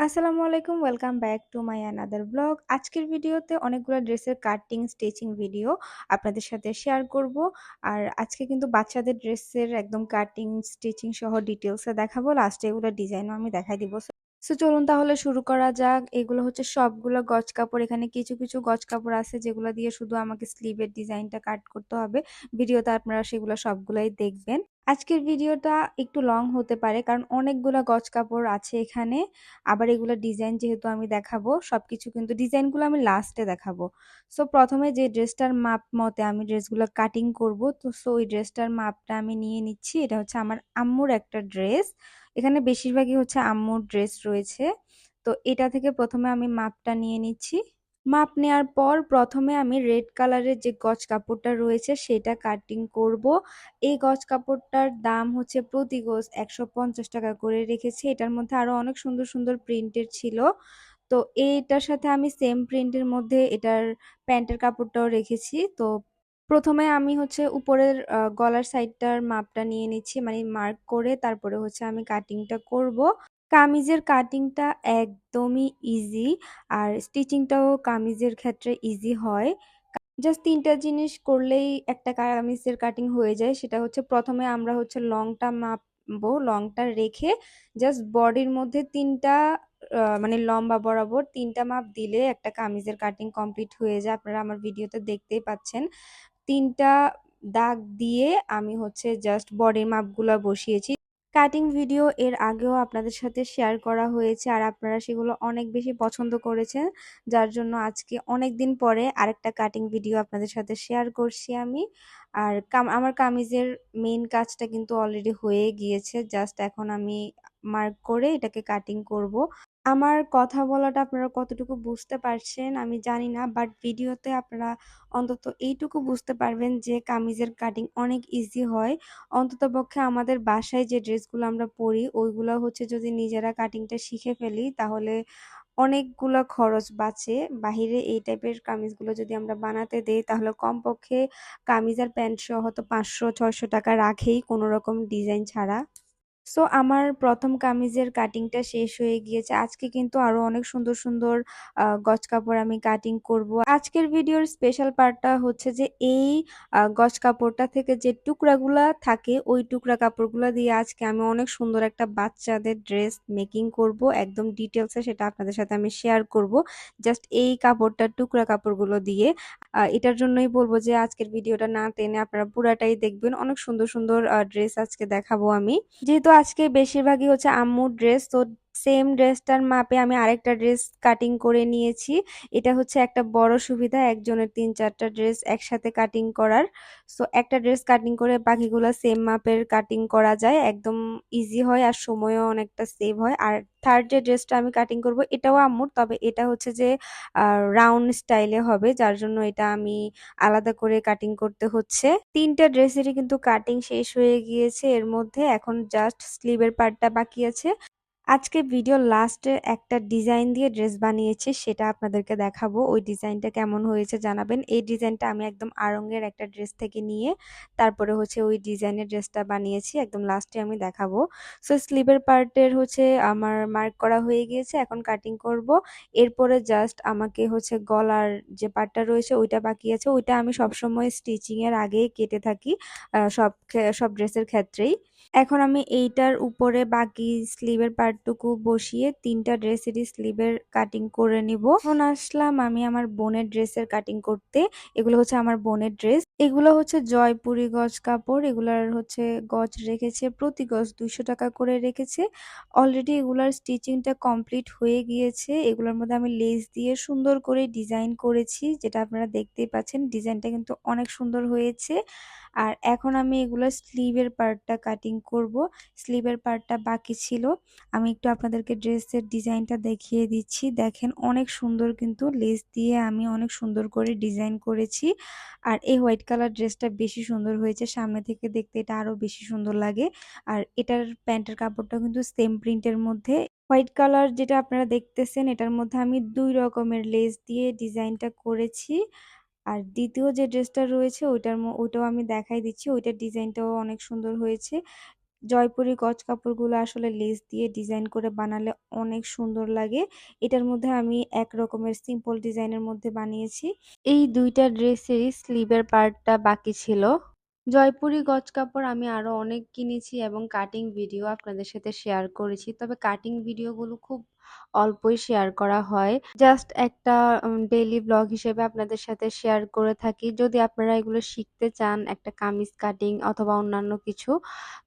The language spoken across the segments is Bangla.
আসসালামু আলাইকুম welcome back to my another vlog আজকের ভিডিওতে অনেকগুলো ড্রেসের কাটিং স্টিচিং ভিডিও আপনাদের সাথে শেয়ার করব। আর আজকে কিন্তু বাচ্চাদের ড্রেসের একদম কাটিং স্টিচিং সহ ডিটেলসে দেখাবো। লাস্টে এগুলো ডিজাইনও আমি দেখাই দিব। সো চলুন তাহলে শুরু করা যাক। এগুলো হচ্ছে সবগুলো গজ কাপড়। এখানে কিছু কিছু গজ কাপড় আছে যেগুলো দিয়ে শুধু আমাকে স্লিভের ডিজাইনটা কাট করতে হবে। ভিডিওতে আপনারা সেগুলো সবগুলাই দেখবেন। আজকের ভিডিওটা একটু লং হতে পারে, কারণ অনেকগুলো গজ কাপড় আছে এখানে। আবার এগুলো ডিজাইন যেহেতু আমি দেখাবো সব কিছু কিন্তু ডিজাইনগুলো আমি লাস্টে দেখাবো। সো প্রথমে যে ড্রেসটার মাপ মতে আমি ড্রেসগুলো কাটিং করব, তো সো ওই ড্রেসটার মাপটা আমি নিয়ে নিচ্ছি। এটা হচ্ছে আমার আম্মুর একটা ড্রেস। এখানে বেশিরভাগই হচ্ছে আম্মুর ড্রেস রয়েছে। তো, এটা থেকে প্রথমে আমি মাপটা নিয়ে নিচ্ছি। মাপ নেওয়ার পর প্রথমে আমি রেড কালারের যে গজ কাপড়টা রয়েছে সেটা কাটিং করব। এই গজ কাপড়টার দাম হচ্ছে প্রতি গজ একশো পঞ্চাশ টাকা করে রেখেছি। এটার মধ্যে আরও অনেক সুন্দর সুন্দর প্রিন্টের ছিল। তো এইটার সাথে আমি সেম প্রিন্টের মধ্যে এটার প্যান্টের কাপড়টাও রেখেছি। তো প্রথমে আমি হচ্ছে উপরের গলার সাইডটার মাপটা নিয়ে নিচ্ছি মানে মার্ক করে তারপরে হচ্ছে আমি কাটিংটা করব। কামিজের কাটিংটা একদমই ইজি আর স্টিচিংটাও কামিজের ক্ষেত্রে ইজি হয়। জাস্ট তিনটা জিনিস করলেই একটা কামিজের কাটিং হয়ে যায়, সেটা হচ্ছে প্রথমে আমরা হচ্ছে লংটা মাপবো, লংটা রেখে জাস্ট বডির মধ্যে তিনটা মানে লম্বা বরাবর তিনটা মাপ দিলে একটা কামিজের কাটিং কমপ্লিট হয়ে যায়। আপনারা আমার ভিডিওতে দেখতেই পাচ্ছেন। তিনটা দাগ দিয়ে আমি হচ্ছে জাস্ট বডির মাপগুলো বসিয়েছি। কাটিং ভিডিও এর আগেও আপনাদের সাথে শেয়ার করা হয়েছে আর আপনারা সেগুলো অনেক বেশি পছন্দ করেছেন, যার জন্য আজকে অনেক দিন পরে আরেকটা কাটিং ভিডিও আপনাদের সাথে শেয়ার করছি আমি। আর আমার কামিজের মেইন কাজটা কিন্তু অলরেডি হয়ে গিয়েছে জাস্ট এখন আমি মার্ক করে এটাকে কাটিং করব। আমার কথা বলাটা আপনারা কতটুকু বুঝতে পারছেন আমি জানি না বাট ভিডিওতে আপনারা অন্তত এইটুকু বুঝতে পারবেন যে কামিজের কাটিং অনেক ইজি হয়। অন্তত পক্ষে আমাদের বাসায় যে ড্রেসগুলো আমরা পরি, ওইগুলো হচ্ছে যদি নিজেরা কাটিংটা শিখে ফেলি, তাহলে অনেকগুলো খরচ বাঁচে। বাহিরে এই টাইপের কামিজগুলো যদি আমরা বানাতে দেই, তাহলে কমপক্ষে কামিজ আর প্যান্ট সহ তো পাঁচশো, ছয়শো টাকা রাখেই কোনো রকম ডিজাইন ছাড়া। সো আমার প্রথম কামিজের কাটিংটা শেষ হয়ে গিয়েছে। আজকে কিন্তু আরও অনেক সুন্দর সুন্দর গজ কাপড় আমি কাটিং করব। আজকের ভিডিওর স্পেশাল পার্টটা হচ্ছে যে, এই গজ কাপড়টা থেকে যে টুকরাগুলা থাকে, ওই টুকরা কাপড়গুলো দিয়ে আজকে আমি অনেক সুন্দর একটা বাচ্চাদের ড্রেস মেকিং করব। একদম ডিটেলসে সেটা আপনাদের সাথে আমি শেয়ার করব। জাস্ট এই কাপড়টা, টুকরা কাপড়গুলো দিয়ে। এটার জন্যই বলব যে, আজকের ভিডিওটা না টেনে আপনারা পুরাটাই দেখবেন। অনেক সুন্দর সুন্দর ড্রেস আজকে দেখাবো আমি। যেহেতু আজকে বেশিরভাগই হচ্ছে আম্মুর ড্রেস তো সেম ড্রেসটার মাপে আমি আরেকটা ড্রেস কাটিং করে নিয়েছি। এটা হচ্ছে একটা বড় সুবিধা, একজনের তিন চারটা ড্রেস একসাথে কাটিং করার। সো, একটা ড্রেস কাটিং করে বাকিগুলো সেম মাপের কাটিং করা যায়। একদম ইজি হয় আর সময়ও অনেকটা সেভ হয়। আর থার্ড যে ড্রেসটা আমি কাটিং করব, এটাও আম্মুর। তবে এটা হচ্ছে যে রাউন্ড স্টাইলে হবে, যার জন্য এটা আমি আলাদা করে কাটিং করতে হচ্ছে। তিনটা ড্রেসেরই কিন্তু কাটিং শেষ হয়ে গিয়েছে। এর মধ্যে এখন জাস্ট স্লিভের পার্টটা বাকি আছে। আজকে ভিডিও লাস্টে একটা ডিজাইন দিয়ে ড্রেস বানিয়েছি, সেটা আপনাদেরকে দেখাবো। ওই ডিজাইনটা কেমন হয়েছে জানাবেন। এই ডিজাইনটা আমি একদম আরঙ্গের একটা ড্রেস থেকে নিয়ে, তারপরে হচ্ছে ওই ডিজাইনের ড্রেসটা বানিয়েছি, একদম লাস্টে আমি দেখাবো। সো স্লিভের পার্টের হচ্ছে আমার মার্ক করা হয়ে গিয়েছে, এখন কাটিং করব। এরপরে জাস্ট আমাকে হচ্ছে গলার যে পার্টটা রয়েছে, ওইটা বাকি আছে। ওইটা আমি সবসময় স্টিচিংয়ের আগেই কেটে থাকি সব সব ড্রেসের ক্ষেত্রেই। এখন আমি এইটার উপরে বাকি স্লিভের পার্টটুকু বসিয়ে তিনটা ড্রেসেরই স্লিভের কাটিং করে নিব। এখন আসলাম আমি আমার বোনের ড্রেসের কাটিং করতে। এগুলো হচ্ছে আমার বোনের ড্রেস। এগুলো হচ্ছে জয়পুরি গজ কাপড়। এগুলার হচ্ছে গজ রেখেছে, প্রতি গজ দুইশো টাকা করে রেখেছে। অলরেডি এগুলার স্টিচিংটা কমপ্লিট হয়ে গিয়েছে। এগুলোর মধ্যে আমি লেস দিয়ে সুন্দর করে ডিজাইন করেছি। যেটা আপনারা দেখতেই পাচ্ছেন ডিজাইনটা কিন্তু অনেক সুন্দর হয়েছে। আর এখন আমি এগুলো স্লিভের পার্টটা কাটিং করব। স্লিভের পার্টটা বাকি ছিল। আমি একটু আপনাদেরকে ড্রেসের ডিজাইনটা দেখিয়ে দিচ্ছি। দেখেন অনেক সুন্দর কিন্তু লেস দিয়ে আমি অনেক সুন্দর করে ডিজাইন করেছি। আর এই হোয়াইট কালার ড্রেসটা বেশি সুন্দর হয়েছে। সামনে থেকে দেখতে এটা আরও বেশি সুন্দর লাগে। আর এটার প্যান্টের কাপড়টা কিন্তু সেম প্রিন্টের মধ্যে। হোয়াইট কালার যেটা আপনারা দেখতেছেন, এটার মধ্যে আমি দুই রকমের লেস দিয়ে ডিজাইনটা করেছি। আর দ্বিতীয় যে ড্রেসটা রয়েছে ওইটার ওইটাও আমি দেখাই দিচ্ছি। ওইটার ডিজাইনটাও অনেক সুন্দর হয়েছে। জয়পুরি গজ কাপড়গুলো আসলে লেস দিয়ে ডিজাইন করে বানালে অনেক সুন্দর লাগে। এটার মধ্যে আমি এক রকমের সিম্পল ডিজাইনের মধ্যে বানিয়েছি। এই দুইটা ড্রেসেরই স্লিভের পার্টটা বাকি ছিল। জয়পুরি গজ কাপড় আমি আরও অনেক কিনেছি এবং কাটিং ভিডিও আপনাদের সাথে শেয়ার করেছি। তবে কাটিং ভিডিওগুলো খুব অল্পই শেয়ার করা হয়। জাস্ট একটা ডেইলি ব্লগ হিসেবে আপনাদের সাথে শেয়ার করে থাকি। যদি আপনারা এগুলো শিখতে চান, একটা কামিজ কাটিং অথবা অন্যান্য কিছু,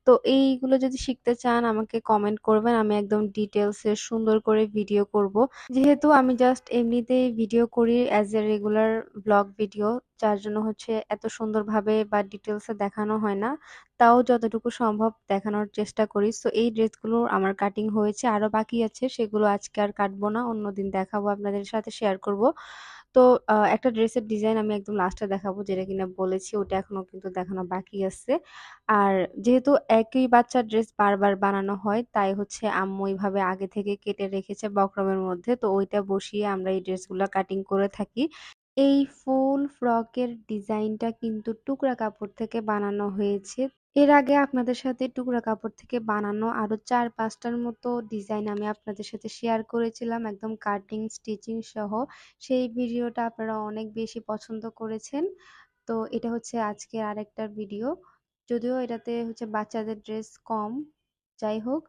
তো এইগুলো যদি শিখতে চান, আমাকে কমেন্ট করবেন। আমি একদম ডিটেলসে সুন্দর করে ভিডিও করব। যেহেতু আমি জাস্ট এমনিতেই ভিডিও করি as a regular vlog video যার জন্য হচ্ছে এত সুন্দরভাবে বা ডিটেলসে দেখানো হয় না। তাও যতটুকু সম্ভব দেখানোর চেষ্টা করি। সো এই ড্রেসগুলো আমার কাটিং হয়েছে, আরও বাকি আছে, সেগুলো আজকে আর কাটবো না, অন্যদিন দেখাবো, আপনাদের সাথে শেয়ার করব। তো একটা ড্রেসের ডিজাইন আমি একদম লাস্টে দেখাবো, যেটা কিনা বলেছি, ওটা এখনও কিন্তু দেখানো বাকি আছে। আর যেহেতু একই বাচ্চার ড্রেস বারবার বানানো হয়, তাই হচ্ছে আম্মু এইভাবে আগে থেকে কেটে রেখেছে বক্রমের মধ্যে, তো ওইটা বসিয়ে আমরা এই ড্রেসগুলো কাটিং করে থাকি। এই ফুল ফ্রকের ডিজাইনটা কিন্তু টুকরা কাপড় থেকে বানানো হয়েছে। এর আগে আপনাদের সাথে টুকরা কাপড় থেকে বানানো আরও চার পাঁচটার মতো ডিজাইন আমি আপনাদের সাথে শেয়ার করেছিলাম, একদম কাটিং স্টিচিং সহ। সেই ভিডিওটা আপনারা অনেক বেশি পছন্দ করেছেন। তো এটা হচ্ছে আজকে আরেকটা ভিডিও যদিও এটাতে হচ্ছে বাচ্চাদের ড্রেস কম, যাই হোক।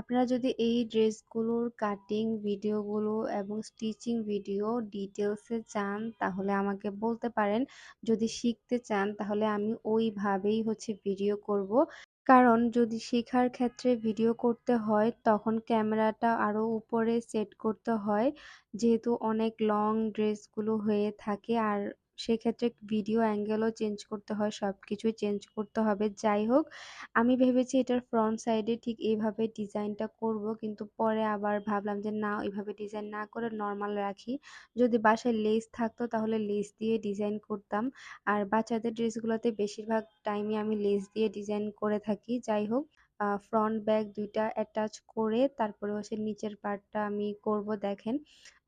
আপনারা যদি এই ড্রেসগুলোর কাটিং ভিডিওগুলো এবং স্টিচিং ভিডিও ডিটেলসে চান, তাহলে আমাকে বলতে পারেন। যদি শিখতে চান, তাহলে আমি ওইভাবেই হচ্ছে ভিডিও করব। কারণ যদি শেখার ক্ষেত্রে ভিডিও করতে হয়, তখন ক্যামেরাটা আরও উপরে সেট করতে হয়। যেহেতু অনেক লং ড্রেসগুলো হয়ে থাকে, আর সেক্ষেত্রে ভিডিও অ্যাঙ্গেলও চেঞ্জ করতে হয় সব কিছুই চেঞ্জ করতে হবে। যাই হোক, আমি ভেবেছি এটার ফ্রন্ট সাইডে ঠিক এইভাবে ডিজাইনটা করব, কিন্তু পরে আবার ভাবলাম যে না ওইভাবে ডিজাইন না করে নর্মাল রাখি। যদি বাসায় লেস থাকতো তাহলে লেস দিয়ে ডিজাইন করতাম। আর বাচ্চাদের ড্রেসগুলোতে বেশিরভাগ টাইমে আমি লেস দিয়ে ডিজাইন করে থাকি। যাই হোক ফ্রন্ট ব্যাক দুইটা অ্যাটাচ করে তারপরে হচ্ছে নিচের পার্টটা আমি করব, দেখেন।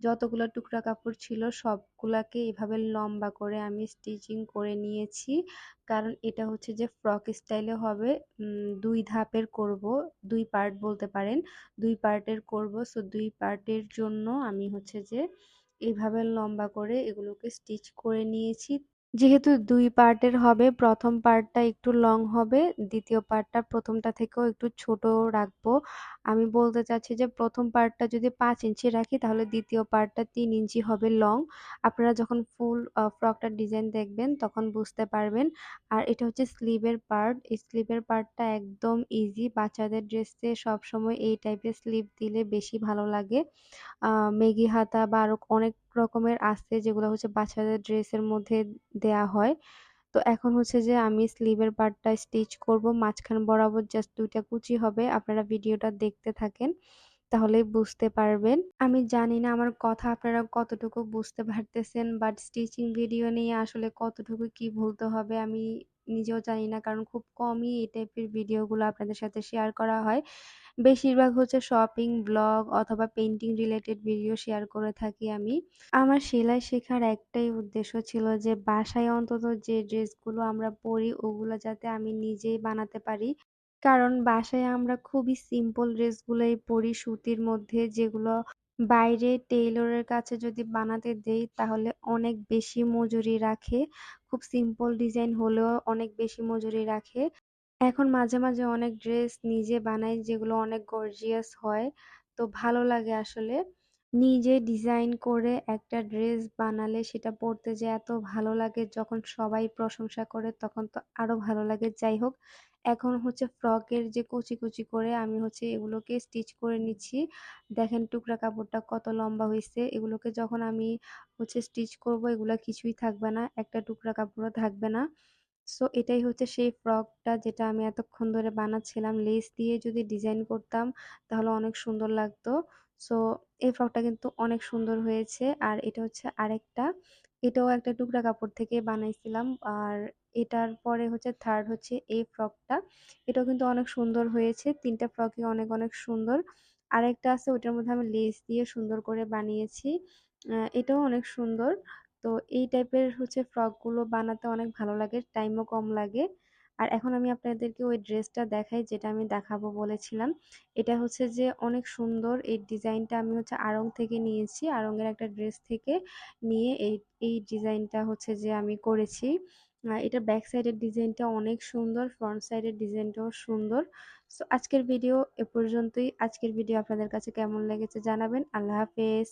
যতগুলো টুকরা কাপড় ছিল সবগুলাকে এভাবে লম্বা করে আমি স্টিচিং করে নিয়েছি। কারণ এটা হচ্ছে যে ফ্রক স্টাইলে হবে দুই ধাপের করব, দুই পার্ট বলতে পারেন। দুই পার্টের করব সো দুই পার্টের জন্য আমি হচ্ছে যে এইভাবে লম্বা করে এগুলোকে স্টিচ করে নিয়েছি। যেহেতু দুই পার্টের হবে, প্রথম পার্টটা একটু লং হবে, দ্বিতীয় পার্টটা প্রথমটা থেকেও একটু ছোট রাখব। আমি বলতে চাচ্ছি যে প্রথম পার্টটা যদি পাঁচ ইঞ্চি রাখি, তাহলে দ্বিতীয় পার্টটা তিন ইঞ্চি হবে লং আপনারা যখন ফুল ফ্রকটার ডিজাইন দেখবেন, তখন বুঝতে পারবেন। আর এটা হচ্ছে স্লিভের পার্ট। এই স্লিভের পার্টটা একদম ইজি বাচ্চাদের ড্রেসে সবসময় এই টাইপের স্লিভ দিলে বেশি ভালো লাগে। মেগি হাতা বা আরও অনেক রকমের আছে, যেগুলো হচ্ছে বাচ্চাদের ড্রেসের মধ্যে দেয়া হয়। তো এখন হচ্ছে যে আমি স্লিভের পার্টটা স্টিচ করব, মাঝখান বরাবর জাস্ট দুইটা কুচি হবে, আপনারা ভিডিওটা দেখতে থাকেন তাহলে বুঝতে পারবেন। আমি জানি না আমার কথা আপনারা কতটুকু বুঝতে পারতেছেন বাট স্টিচিং ভিডিও নিয়ে আসলে কতটুকু কি বলতে হবে আমি নিজেও জানি না। কারণ খুব কমই এই টাইপের ভিডিওগুলো আপনাদের সাথে শেয়ার করা হয়। বেশিরভাগ হচ্ছে শপিং ব্লগ অথবা পেন্টিং রিলেটেড ভিডিও শেয়ার করে থাকি আমি। আমার সেলাই শেখার একটাই উদ্দেশ্য ছিল যে, বাসায় অন্তত যে ড্রেসগুলো আমরা পরি, ওগুলো যাতে আমি নিজেই বানাতে পারি। কারণ বাসায় আমরা খুবই সিম্পল ড্রেসগুলোই পরি সুতির মধ্যে, যেগুলো বাইরে টেইলরের কাছে যদি বানাতে দেই, তাহলে অনেক বেশি মজুরি রাখে। খুব সিম্পল ডিজাইন হলেও অনেক বেশি মজুরি রাখে। এখন মাঝে মাঝে অনেক ড্রেস নিজে বানাই যেগুলো অনেক গর্জিয়াস হয়। তো ভালো লাগে আসলে। নিজে ডিজাইন করে একটা ড্রেস বানালে সেটা পরতে যে এত ভালো লাগে, যখন সবাই প্রশংসা করে তখন তো আরও ভালো লাগে। যাই হোক, এখন হচ্ছে ফ্রকের যে কুচি কুচি করে আমি হচ্ছে এগুলোকে স্টিচ করে নিচ্ছি। দেখেন টুকরা কাপড়টা কত লম্বা হয়েছে এগুলোকে যখন আমি হচ্ছে স্টিচ করব এগুলো কিছুই থাকবে না, একটা টুকরা কাপড়ও থাকবে না। সো এটাই হচ্ছে সেই ফ্রকটা যেটা আমি এতক্ষণ ধরে বানাচ্ছিলাম, লেস দিয়ে যদি ডিজাইন করতাম তাহলে অনেক সুন্দর লাগতো। সো এই ফ্রকটা কিন্তু অনেক সুন্দর হয়েছে। আর এটা হচ্ছে আরেকটা। এটাও একটা টুকরা কাপড় থেকে বানাইছিলাম। আর এটার পরে হচ্ছে থার্ড হচ্ছে এই ফ্রকটা এটাও কিন্তু অনেক সুন্দর হয়েছে। তিনটা ফ্রকই অনেক অনেক সুন্দর। আরেকটা আছে, ওইটার মধ্যে আমি লেস দিয়ে সুন্দর করে বানিয়েছি। এটাও অনেক সুন্দর। তো এই টাইপের হচ্ছে ফ্রকগুলো বানাতে অনেক ভালো লাগে। টাইমও কম লাগে। আর এখন আমি আপনাদেরকে ওই ড্রেসটা দেখাই যেটা আমি দেখাবো বলেছিলাম। এটা হচ্ছে যে অনেক সুন্দর, এই ডিজাইনটা আমি হচ্ছে আড়ং থেকে নিয়েছি। আড়ংয়ের একটা ড্রেস থেকে নিয়ে এই এই ডিজাইনটা হচ্ছে যে আমি করেছি। এটা ব্যাক সাইডের ডিজাইনটা অনেক সুন্দর, ফ্রন্ট সাইডের ডিজাইনটাও সুন্দর। সো, আজকের ভিডিও এ পর্যন্তই। আজকের ভিডিও আপনাদের কাছে কেমন লেগেছে জানাবেন। আল্লাহ হাফেজ।